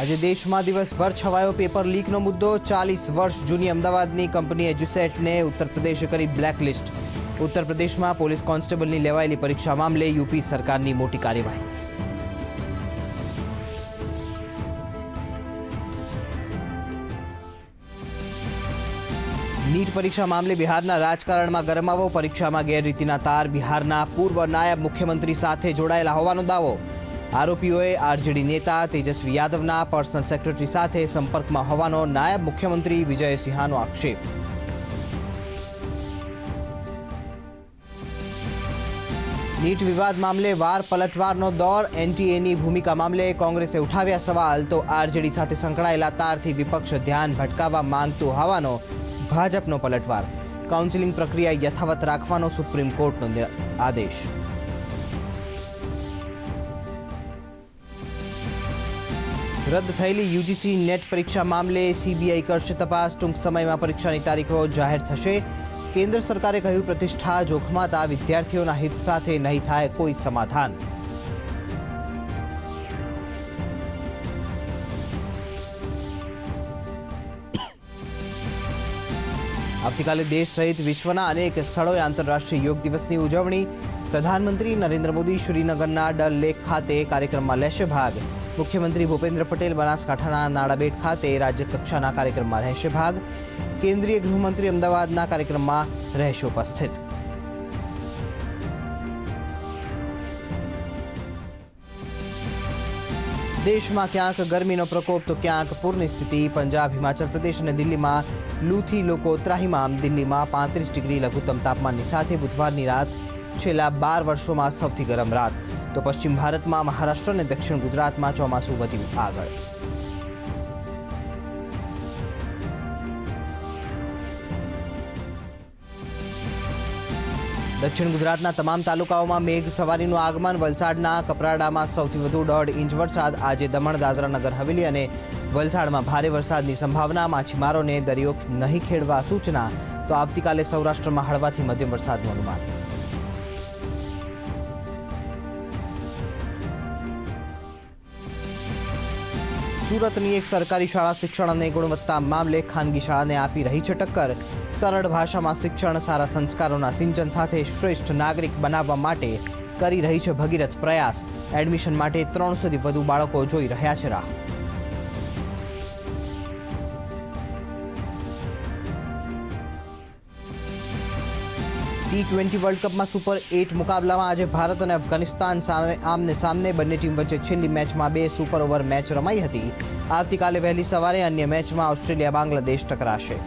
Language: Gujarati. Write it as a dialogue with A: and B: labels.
A: આજે દેશમાં દિવસભર છવાયો પેપર લીકનો મુદ્દો. ચાલીસ વર્ષ જૂની અમદાવાદની કંપની એજ્યુસેટને ઉત્તર પ્રદેશે કરી બ્લેકલિસ્ટ. ઉત્તર પ્રદેશમાં પોલીસ કોન્સ્ટેબલની લેવાયેલી પરીક્ષા મામલે યુપી સરકારની મોટી કાર્યવાહી. નીટ પરીક્ષા મામલે બિહારના રાજકારણમાં ગરમાવો, પરીક્ષામાં ગેરરીતિના તાર, બિહારના પૂર્વ નાયબ મુખ્યમંત્રી સાથે જોડાયેલા હોવાનો દાવો. આરોપીઓએ આરજેડી નેતા તેજસ્વી યાદવના પર્સનલ સેક્રેટરી સાથે સંપર્કમાં હોવાનો નાયબ મુખ્યમંત્રી વિજય સિંહાનો આક્ષેપ. નીટ વિવાદ મામલે વાર પલટવારનો દોર, એનટીએની ભૂમિકા મામલે કોંગ્રેસે ઉઠાવ્યા સવાલ, તો આરજેડી સાથે સંકળાયેલા તારથી વિપક્ષ ધ્યાન ભટકાવવા માંગતું હોવાનો ભાજપનો પલટવાર. કાઉન્સિલિંગ પ્રક્રિયા યથાવત રાખવાનો સુપ્રીમ કોર્ટનો આદેશ. રદ થયેલી યુજીસી નેટ પરીક્ષા મામલે સીબીઆઈ કરશે તપાસ ટૂંક સમયમાં પરીક્ષાની તારીખો જાહેર થશે કેન્દ્ર સરકારે કહ્યું પ્રતિષ્ઠા જોખમાતા વિદ્યાર્થીઓના હિત સાથે નહીં થાય કોઈ સમાધાન આવતીકાલે દેશ સહિત વિશ્વના અનેક સ્થળોએ આંતરરાષ્ટ્રીય યોગ દિવસની ઉજવણી પ્રધાનમંત્રી નરેન્દ્ર મોદી શ્રીનગરના ડલ લેક ખાતે કાર્યક્રમમાં લેશે ભાગ મુખ્યમંત્રી ભૂપેન્દ્ર પટેલ બનાસકાંઠાના નાડાબેટ ખાતે રાજ્યકક્ષાના કાર્યક્રમમાં રહેશે ભાગ. કેન્દ્રીય ગૃહમંત્રી અમદાવાદના કાર્યક્રમમાં રહેશે ઉપસ્થિત. દેશમાં ક્યાંક ગરમીનો પ્રકોપ તો ક્યાંક પૂરની સ્થિતિ. પંજાબ, હિમાચલ પ્રદેશ અને દિલ્હીમાં લૂથી લોકો ત્રાહીમામ દિલ્હીમાં પાંત્રીસ ડિગ્રી લઘુત્તમ તાપમાનની સાથે બુધવારની રાત છેલ્લા બાર વર્ષોમાં સૌથી ગરમ રાત. તો પશ્ચિમ ભારતમાં, મહારાષ્ટ્ર અને દક્ષિણ ગુજરાતમાં ચોમાસું વધ્યું આગળ. દક્ષિણ ગુજરાતના તમામ તાલુકાઓમાં મેઘ સવારીનું આગમન. વલસાડના કપરાડામાં સૌથી વધુ દોઢ ઇંચ વરસાદ. આજે દમણ, દાદરા નગર, હવેલી અને વલસાડમાં ભારે વરસાદની સંભાવના. માછીમારોને દરિયો નહીં ખેડવા સૂચના. તો આવતીકાલે સૌરાષ્ટ્રમાં હળવાથી મધ્યમ વરસાદનું અનુમાન. સુરતની એક સરકારી શાળા શિક્ષણ અને ગુણવત્તા મામલે ખાનગી શાળાને આપી રહી છે ટક્કર. સરળ ભાષામાં શિક્ષણ સારા સંસ્કારોના સિંચન સાથે શ્રેષ્ઠ નાગરિક બનાવવા માટે કરી રહી છે ભગીરથ પ્રયાસ. એડમિશન માટે ત્રણસોથી વધુ બાળકો જોઈ રહ્યા છે રાહ. ટી ટ્વેન્ટી વર્લ્ડ કપમાં સુપર એટ મુકાબલામાં આજે ભારત અને અફઘાનિસ્તાન સામે આમને સામને બંને ટીમ વચ્ચે છેલ્લી મેચમાં બે સુપર ઓવર મેચ રમાઈ હતી. આવતીકાલે વહેલી સવારે અન્ય મેચમાં ઓસ્ટ્રેલિયા બાંગ્લાદેશ ટકરાશે.